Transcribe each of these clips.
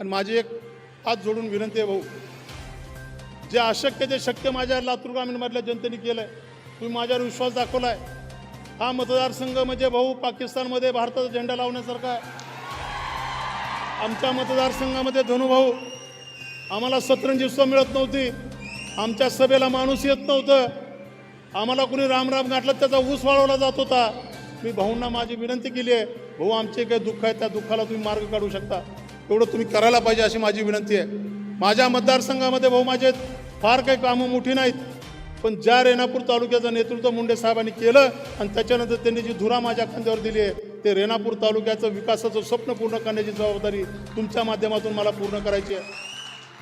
आणि माझी एक हात जोडून विनंती आहे भाऊ. जे अशक्य ते शक्य माझ्या लातूर ग्रामीणमधल्या जनतेने केलं आहे तुम्ही माझ्यावर विश्वास दाखवला आहे हा मतदारसंघ म्हणजे भाऊ पाकिस्तानमध्ये भारताचा झेंडा लावण्यासारखा आहे. आमच्या मतदारसंघामध्ये धनुभाऊ आम्हाला सतरंजी सुद्धा मिळत नव्हती. आमच्या सभेला माणूस येत नव्हतं. आम्हाला कुणी रामराम गाठलं त्याचा ऊस वाळवला जात होता. मी भाऊंना माझी विनंती केली आहे भाऊ आमचे काही दुःख आहे त्या दुःखाला तुम्ही मार्ग काढू शकता. एवढं तुम्ही करायला पाहिजे अशी माझी विनंती आहे. माझ्या मतदारसंघामध्ये भाऊ माझे फार काही कामं मोठी नाहीत. पण ज्या रेणापूर तालुक्याचं नेतृत्व मुंडे साहेबांनी केलं आणि त्याच्यानंतर त्यांनी जी धुरा माझ्या खांद्यावर दिली आहे ते रेणापूर तालुक्याचं विकासाचं स्वप्न पूर्ण करण्याची जबाबदारी तुमच्या माध्यमातून मला पूर्ण करायची आहे.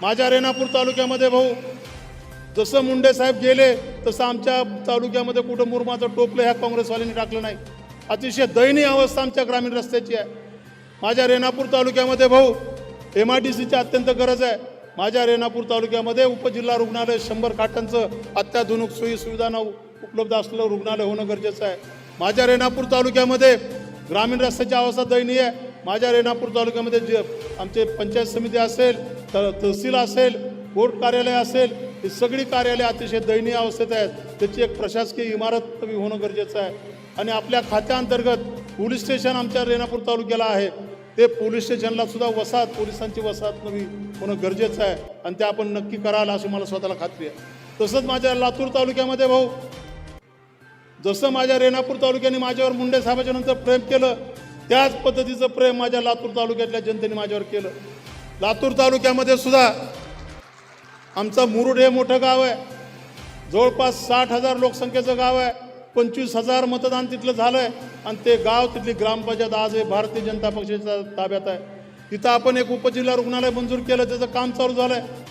माझ्या रेणापूर तालुक्यामध्ये भाऊ जसं मुंडे साहेब गेले तसं आमच्या तालुक्यामध्ये कुठं मुरमाचं टोपलं ह्या काँग्रेसवाल्यांनी टाकलं नाही. अतिशय दयनीय अवस्था आमच्या ग्रामीण रस्त्याची आहे. माझ्या रेणापूर तालुक्यामध्ये भाऊ एम आय डी सीची अत्यंत गरज आहे. माझ्या रेणापूर तालुक्यामध्ये उपजिल्हा रुग्णालय शंभर खाटांचं अत्याधुनिक सोयी सुविधांना उपलब्ध असलेलं रुग्णालय होणं गरजेचं आहे. माझ्या रेणापूर तालुक्यामध्ये ग्रामीण रस्त्याची अवस्था दयनीय आहे. माझ्या रेणापूर तालुक्यामध्ये जे आमचे पंचायत समिती असेल त तहसील असेल कोर्ट कार्यालय असेल ही सगळी कार्यालय अतिशय दयनीय अवस्थेत आहेत. त्याची एक प्रशासकीय इमारत होणं गरजेचं आहे. आणि आपल्या खात्याअंतर्गत पोलीस स्टेशन आमच्या रेणापूर तालुक्याला आहे. ते पोलीस स्टेशनला सुद्धा वसाहत पोलिसांची वसाहत नवी होणं गरजेचं आहे आणि ते आपण नक्की कराल अशी मला स्वतःला खात्री आहे. तसंच माझ्या लातूर तालुक्यामध्ये भाऊ जसं माझ्या रेणापूर तालुक्याने माझ्यावर मुंडे साहेबाच्या नंतर प्रेम केलं त्याच पद्धतीचं प्रेम माझ्या लातूर तालुक्यातल्या जनतेने माझ्यावर केलं. लातूर तालुक्यामध्ये सुद्धा आमचं मुरुड हे मोठं गाव आहे. जवळपास साठ हजार लोकसंख्येचं गाव आहे. पंचवीस हजार मतदान तिथलं झालं आहे आणि ते गाव तिथली ग्रामपंचायत आज हे भारतीय जनता पक्षाच्या ताब्यात आहे. तिथं आपण एक उपजिल्हा रुग्णालय मंजूर केलं त्याचं काम चालू झालं आहे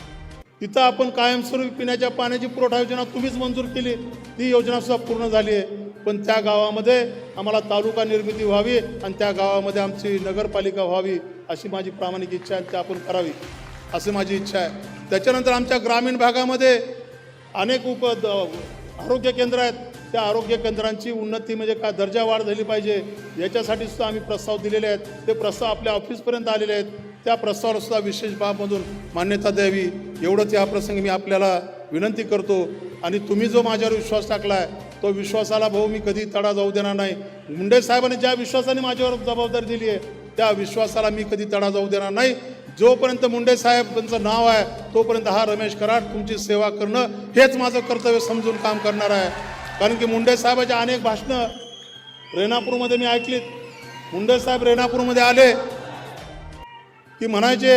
तिथं आपण कायमस्वरूपी पिण्याच्या पाण्याची पुरवठा योजना तुम्हीच मंजूर केली ती योजनासुद्धा पूर्ण झाली आहे. पण त्या गावामध्ये आम्हाला तालुका निर्मिती व्हावी आणि त्या गावामध्ये आमची नगरपालिका व्हावी अशी माझी प्रामाणिक इच्छा आहे ती आपण करावी अशी माझी इच्छा आहे. त्याच्यानंतर आमच्या ग्रामीण भागामध्ये अनेक उप द- आरोग्य केंद्र आहेत. त्या आरोग्य केंद्रांची उन्नती म्हणजे काय दर्जा वाढ झाली पाहिजे याच्यासाठी सुद्धा आम्ही प्रस्ताव दिलेले आहेत. ते प्रस्ताव आपल्या ऑफिसपर्यंत आलेले आहेत. त्या प्रस्तावावर सुद्धा विशेष बाबमधून मान्यता द्यावी. एवढंच या प्रसंगी मी आपल्याला विनंती करतो. आणि तुम्ही जो माझ्यावर विश्वास टाकला आहे तो विश्वासाला भाऊ मी कधी तडा जाऊ देणार नाही. मुंडे साहेबांनी ज्या विश्वासाने माझ्यावर जबाबदारी दिली आहे त्या विश्वासाला मी कधी तडा जाऊ देणार नाही. जोपर्यंत मुंडे साहेबांचं नाव आहे तोपर्यंत हा रमेश कराड तुमची सेवा करणं हेच माझं कर्तव्य समजून काम करणार आहे. कारण की मुंडे साहेबाच्या अनेक भाषणं रेणापूरमध्ये मी ऐकलीत. मुंडे साहेब रेणापूरमध्ये आले. की म्हणायचे